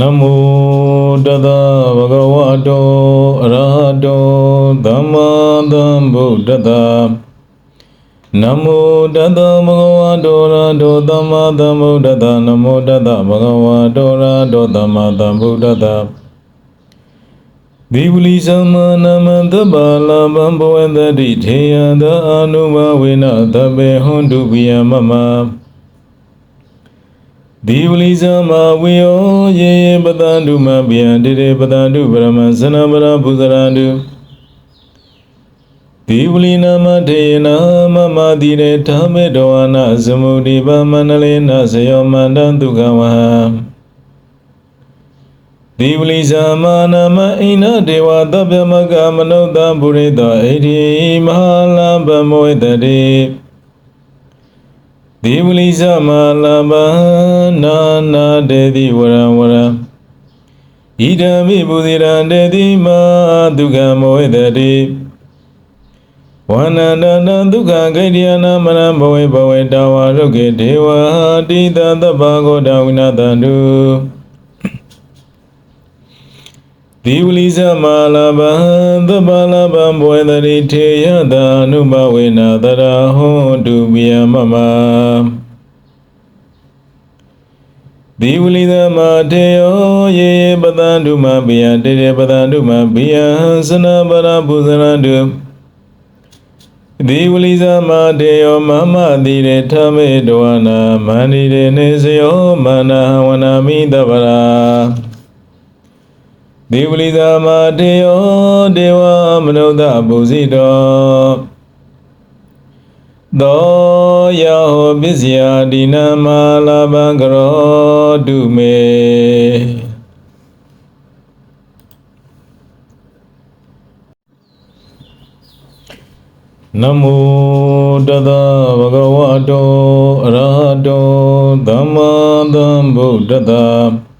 နမောတသဗုဒ္ဓဝါတောအရဟတောသမ္မာသမ္ဗုဒ္ဓတ္တနမောတသဗုဒ္ဓဝါတောရဟတောသမ္မာသမ္ဗုဒ္ဓတ္တနမောတသဗုဒ္ဓဝါတောရဟတောသမ္မာသမ္ဗုဒ္ဓတ္တဒီဝလိသမနမန္တပါလဗံဘောဝတတိထေယသအာနုဘဝေနသဗ္ဗေဟွန်တုပိယမမ ဒီဝလိသမဝေယောယေယေပတန္တုမပိယတိရေပတန္တုပရမဇနပရဘုဇရန္တုဒီဝလိနာမထေယနာမမတိရေဓမ္မေတောအနာသမုဒိပမန္တလေနဇယောမန္တဒုက္ခဝဟံဒီဝလိဇာမာနမအိနဒေဝသဗ္ဗမကမနုဿံပုရိသောဣတိမဟာလဗမောတတိ ဒီဝလိဇမာလဗနာနာတေတိဝရဝရဣဒံမိပုဇိရံတေတိမာဒုက္ခမောတတိဝန္နန္တနဒုက္ခဂိတယနာမရံဘဝေဘဝေတဝါရုကေဒေဝတိတသဗ္ဗဂောတဝိနတန္တု ဒီဝလိဇမာလဗံသဗ္ဗလဗံဘဝေတရိထေယတာအနုဘဝေနတရာဟောတုပိယမမဒီဝလိဇမာတေယောယေယေပတန္တုမပိယတေတေပတန္တုမပိယသနပရပုဇရန္တုဒီဝလိဇမာတေယောမမတိရေထမေတောနာမန္တိရေနေစယောမနဝနာမိတပရာ ဒေဝလိသာမတေယောဒေဝမနုဿပုဇိတောသောယောပစ္စယဒီနမလာဘံကရောတုမေနမောတသဗုဒ္ဓဝါတောအရဟတောသမ္မာသမ္ဗုဒ္ဓတ္တ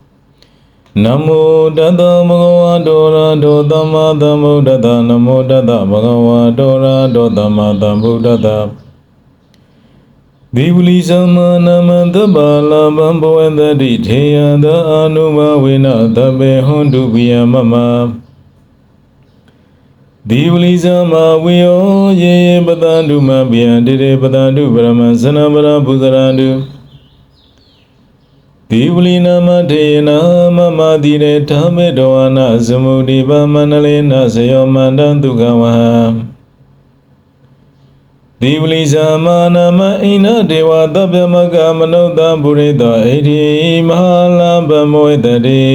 နမောတတဗုဒ္ဓဝါတောရတောသမ္မာသမ္ဗုဒ္ဓတ္တနမောတတဗုဒ္ဓဝါတောရတောသမ္မာသမ္ဗုဒ္ဓတ္တဒီဝလိသမနမန္တပါလဗံဘဝတတိထေယသအာနုဘဝေနသဗ္ဗေဟွန်တုပိယမမဒီဝလိသမဝေယောယေယေပတန္တုမပိယတိရေပတန္တုပရမဇနပရဘုဇရန္တု ဒီဝလိနာမထေယနာမမတိရေဓမ္မေတောအနာသမုဒိပမန္တလေနဇယောမန္တဒုက္ခဝဟံဒီဝလိဇာမာနမအိနဒေဝသဗ္ဗမကမနုဿံပုရိသောဣတိမဟာလဗမောတတိ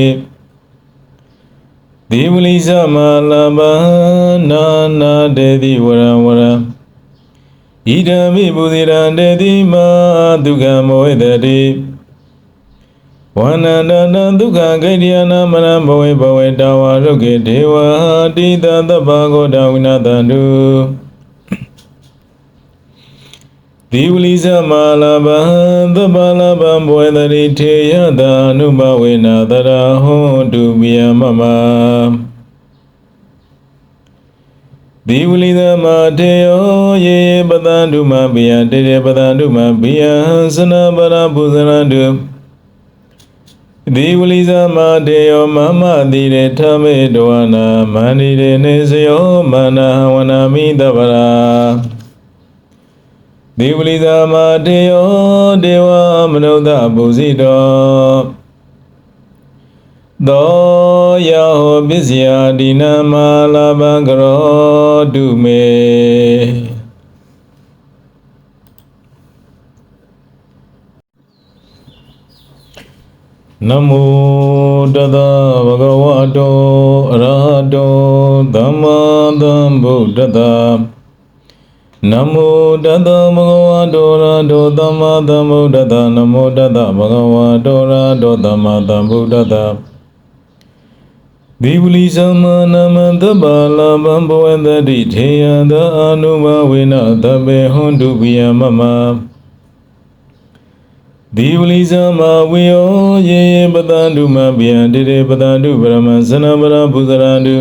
ဒီဝလိဇမာလဗနာနာတေတိဝရဝရဣဒံမိပုဇိရံတေတိမာဒုက္ခမောတတိ ဝန္နန္တနဒုက္ခဂိတယနာမရံဘဝေဘဝေတဝါရုကေဒေဝတိတသဗ္ဗဂောတဝိနတန္တုဒီဝလိဇမာလဗံသဗ္ဗလဗံဘဝေတရိထေယတာအနုဘဝေနတရာဟောတုပိယမမဒီဝလိသမတေယောယေပတန္တုမပိယတေတေပတန္တုမပိယသနပရဘုဇရန္တု ဒီဝလိသမတေယောမမတိရေထမေတောနာမန္တိရေနေစယောမနဝနာမိတပရာဒီဝလိသမတေယောဒေဝမနုဿပုဇိတောသောယောပစ္စယဒီနမလာဘံကရောတုမေ နမောတသဗုဒ္ဓဝါတောအရဟတောသမ္မာသမ္ဗုဒ္ဓတ္တနမောတသဗုဒ္ဓဝါတောရတောသမ္မာသမ္ဗုဒ္ဓတ္တနမောတသဗုဒ္ဓဝါတောရတောသမ္မာသမ္ဗုဒ္ဓတ္တဒီဝလိသမနမန္တပါလဗံဘဝတတိထေယသအာနုဘဝေနသဗ္ဗေဟွန်တုပိယမမ ဒီဝလိသမဝေယောယေယေပတန္တုမပိယတေတေပတန္တုပရမဇနပရဘုဇရန္တု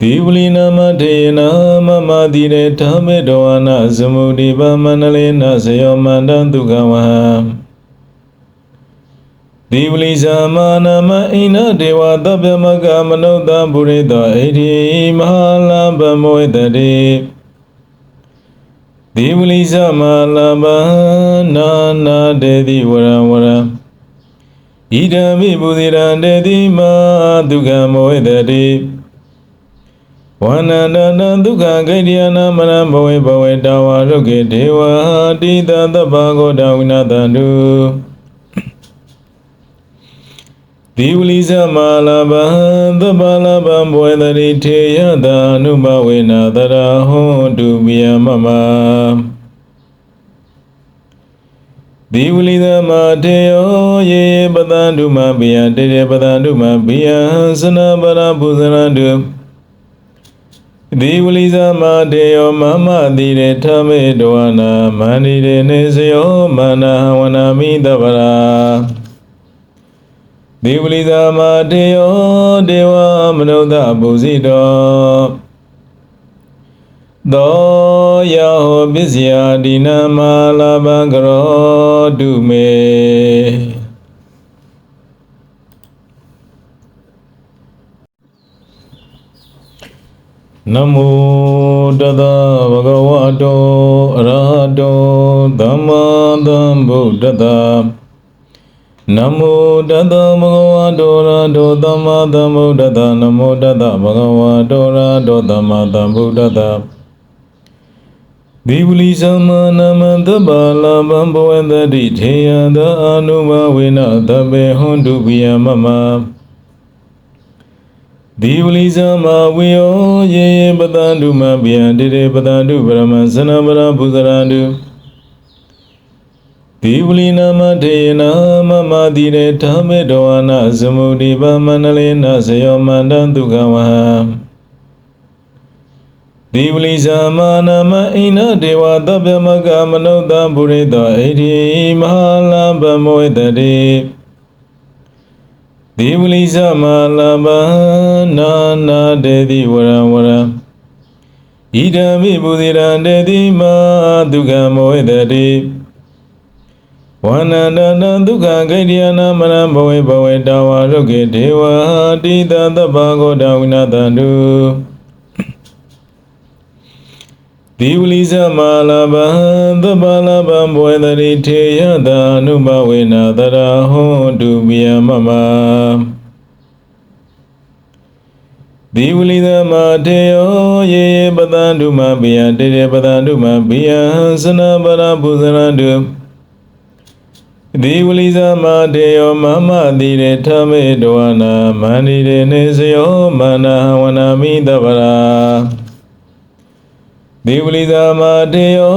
ဒီဝလိနာမထေယနာမမတိရေဓမ္မေတောအနာသမုဒိပမန္တလေနဇယောမန္တဒုက္ခဝဟံဒဒီဝလိဇာမာနမအိနဒေဝသဗ္ဗမကမနုဿံပုရိသဣတိမဟာလံဗမောတတိ ဒီဝလိဇာမာလဘနာနာတေတိဝရဝရဣဒံမိပုဇိရံတေတိမာဒုက္ခမောတတိဝန္နန္တနဒုက္ခဂိတယနာမရံဘဝေဘဝေတဝါရုကေဒေဝတိတသဗ္ဗဂောတဝိနတန္တု ဒီဝလိဇမာလဘံသဗ္ဗလဘံဘဝေတရိထေယတအနုဘဝေနတရဟောတုပိယမမဒီဝလိသမတေယောယေယေပတန္တုမပိယတေတေပတန္တုမပိယသနပရပူဇရန္တုဒီဝလိသမတေယောမမတိရေထမေတောနာမန္တိရေနေစယောမနာဝနာမိတပရာ ဒီဝလိသမတေယောဒေဝမနုဿပုဇိတောသောယောပစ္စယဒီနမလာဘံကရောတုမေနမောတသဗုဒ္ဓဝါတောအရဟတောသမ္မာသမ္ဗုဒ္ဓတ္တ နမောတတ္တဘဂဝတောရတောသမ္မာသမ္ဗုဒ္ဓတ္တနမောတတ္တဘဂဝတောရတောသမ္မာသမ္ဗုဒ္ဓတ္တဒီဝလိသမနမတဗ္ဗလာဘံဘဝန္တိထေယသအာနုဘဝေနသဗ္ဗေဟွန်တုပိယမမဒီဝလိသမဝေယောယေယေပတန္တုမပိယတေတေပတန္တုပရမဇနဗရဘုဇရန္တု ဒီဝလိနာမထေနာမမတိရေဓမ္မေတောအနာသမုဒိပမန္တလေနဇယောမန္တဒုက္ခဝဟံဒီဝလိဇာမာနမအိနဒေဝသဗ္ဗမကမနုဿံပုရိသဣတိမဟာလံဗမောတတိဒီဝလိဇာမာလဘနာနာတေတိဝရဝရဣဒံမိပုဇိရံတေတိမာဒုက္ခမောတတိ ဝန္နန္တနဒုက္ခဂိတယနာမရံဘဝေဘဝေတဝါရုကေဒေဝတိတသဗ္ဗဂောတဝိနတန္တုဒီဝလိဇမာလဘံသဗ္ဗလဘံဘဝေတရိထေယတအနုဘဝေနတရဟောတုပိယမမဒီဝလိသမတေယောယေယေပတန္တုမပိယတေတေပတန္တုမပိယသနပရပူဇရန္တု ဒီဝလိသမတေယောမမတိရေထမေတောနာမန္တိရေနေစယောမနာဝနာမိတပရာဒေဝလိသမတေယော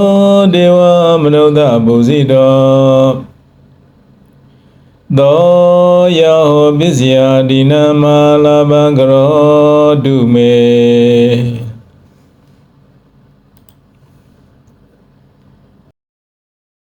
ဒေဝမနုဿပုဇိတောသောယောပစ္စယဒီနမလာဘံကရောတုမေ